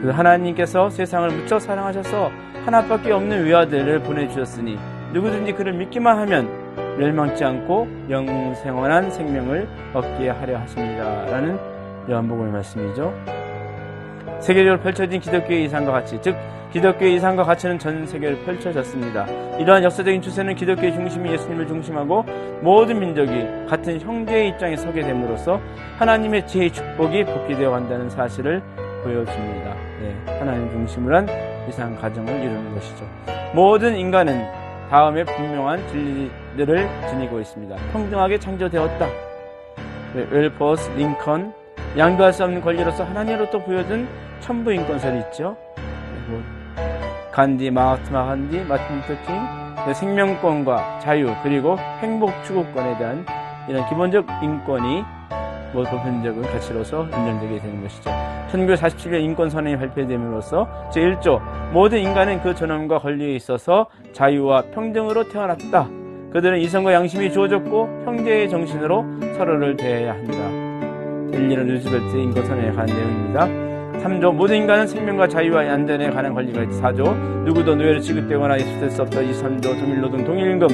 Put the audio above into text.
그래서 하나님께서 세상을 무척 사랑하셔서 하나밖에 없는 외아들을 보내주셨으니 누구든지 그를 믿기만 하면 멸망치 않고 영생원한 생명을 얻게 하려 하십니다. 라는 요한복음의 말씀이죠. 세계적으로 펼쳐진 기독교의 이상과 가치, 즉 기독교의 이상과 가치는 전 세계로 펼쳐졌습니다. 이러한 역사적인 추세는 기독교의 중심이 예수님을 중심하고 모든 민족이 같은 형제의 입장에 서게 됨으로써 하나님의 지혜의 축복이 복귀되어 간다는 사실을 보여줍니다. 네, 하나님 중심을 한 이상 가정을 이루는 것이죠. 모든 인간은 다음에 분명한 진리들을 지니고 있습니다. 평등하게 창조되었다. 네, 웰퍼스, 링컨, 양도할 수 없는 권리로서 하나님으로부터 보여준 천부 인권설이 있죠. 그리고 간디, 마하트마 간디, 마틴 루터 킹, 네, 생명권과 자유 그리고 행복 추구권에 대한 이런 기본적 인권이 뭐 보편적인 가치로서 인정되게 되는 것이죠. 1947년 인권선언이 발표됨으로써 제1조 모든 인간은 그 존엄과 권리에 있어서 자유와 평등으로 태어났다. 그들은 이성과 양심이 주어졌고 형제의 정신으로 서로를 대해야 한다. 엘리너 루즈벨트의 인권선언에 관한 내용입니다. 3조 모든 인간은 생명과 자유와 안전에 관한 권리가 있다. 4조 누구도 노예로 취급되거나 예수될 수 없다. 23조 동일노동 동일임금